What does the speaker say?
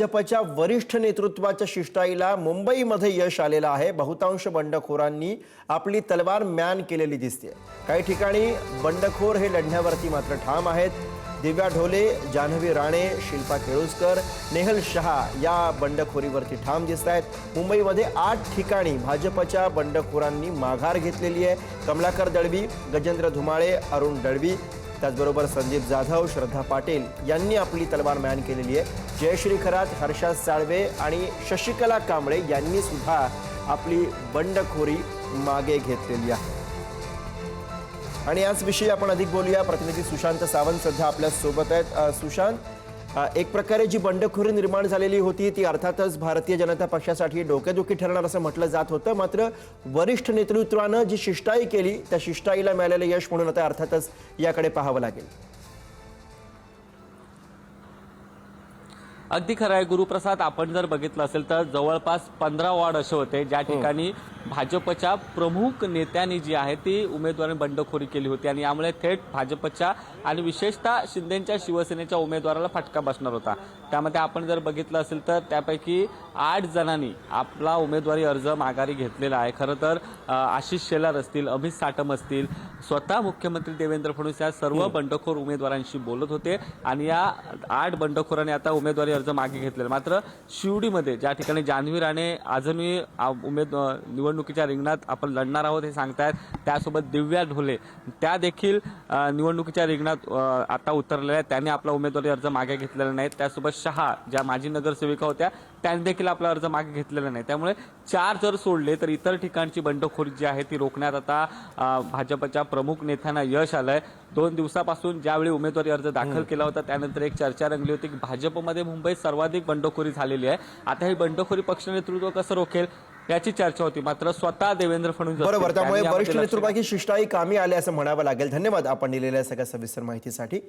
भाजपच्या वरिष्ठ नेतृत्वाच्या शिष्टाईला मुंबईमध्ये यश आलेलं आहे. बहुतांश बंडखोरांनी आपली तलवार मॅन केलेली दिसते काही ठिकाणी बंडखोर हे लढण्यावरती मात्र ठाम आहेत. दिव्या ढोले जान्हवी राणे शिल्पा केळुसकर नेहल शहा या बंडखोरीवरती ठाम दिसत आहेत. मुंबईमध्ये आठ ठिकाणी भाजपच्या बंडखोरांनी माघार घेतलेली आहे. कमलाकर दळवी गजेंद्र धुमाळे अरुण दळवी त्याचबरोबर संदीप जाधव श्रद्धा पाटील यांनी आपली तलवार मॅन केलेली आहे. जयश्री खरात हर्षा साळवे आणि शशिकला कांबळे यांनी सुद्धा आपली बंडखोरी मागे घेतलेली आहे. आणि याच विषयी आपण अधिक बोलूया. प्रतिनिधी सुशांत सावंत सध्या आपल्यासोबत आहेत सुशांत एक प्रकारे जी बंडखोरी निर्माण झालेली होती ती अर्थातच भारतीय जनता पक्षासाठी डोकेदुखी ठरणार असं म्हटलं जात होतं. मात्र वरिष्ठ नेतृत्वानं जी शिष्टाई केली त्या शिष्टाईला मिळालेलं यश म्हणून आता अर्थातच याकडे पाहावं लागेल. अगदी खरं आहे गुरुप्रसाद आपण जर बघितलं असेल तर जवळपास पंधरा वॉर्ड असे होते. ज्या ठिकाणी भाजपच्या प्रमुख नेत्यांनी जी आहे ती उमेदवारांनी बंडखोरी केली होती आणि यामुळे थेट भाजपच्या आणि विशेषतः शिंदेच्या शिवसेनेच्या उमेदवाराला फटका बसणार होता. त्यामध्ये आपण जर बघितलं असेल तर त्यापैकी आठ जणांनी आपला उमेदवारी अर्ज माघारी घेतलेला आहे. खरं तर आशिष शेलार असतील अमित साटम असतील स्वतः मुख्यमंत्री देवेंद्र फडणवीस या सर्व बंडखोर उमेदवारांशी बोलत होते आणि या आठ बंडखोरांनी आता उमेदवारी अर्ज मागे घेतलेला. मात्र शिवडीमध्ये ज्या ठिकाणी जान्हवी राणे अजूनही आ, उमेद निवडणुकीच्या रिंगणात आपण लढणार आहोत हे सांगतायत त्यासोबत दिव्या ढोले. त्या देखील निवडणुकीच्या रिंगणात आता उतरलेल्या आहेत. त्यांनी आपला उमेदवारी अर्ज मागे घेतलेला नाही. त्यासोबत शहा ज्या माजी नगरसेविका होत्या त्यांनी देखील आपला अर्ज मागे घेतलेला नाही. त्यामुळे चार जर सोडले तर इतर ठिकाणची बंडखोरी जी आहे ती रोखण्यात आता भाजपच्या प्रमुख नेत्यांना यश आलंय. दोन दिवसापासून ज्यावेळी उमेदवारी अर्ज दाखल केला होता त्यानंतर एक चर्चा रंगली होती की भाजपमध्ये मुंबईत सर्वाधिक बंडखोरी झालेली आहे. आता ही बंडखोरी पक्ष नेतृत्व कसं रोखेल याची चर्चा होती. मात्र स्वतः देवेंद्र फडणवीस बरोबर त्यामुळे वरिष्ठ नेतृत्वाची शिष्टाई कामी आली असं म्हणावं लागेल. धन्यवाद. आपण दिलेल्या सगळ्या सविस्तर माहितीसाठी.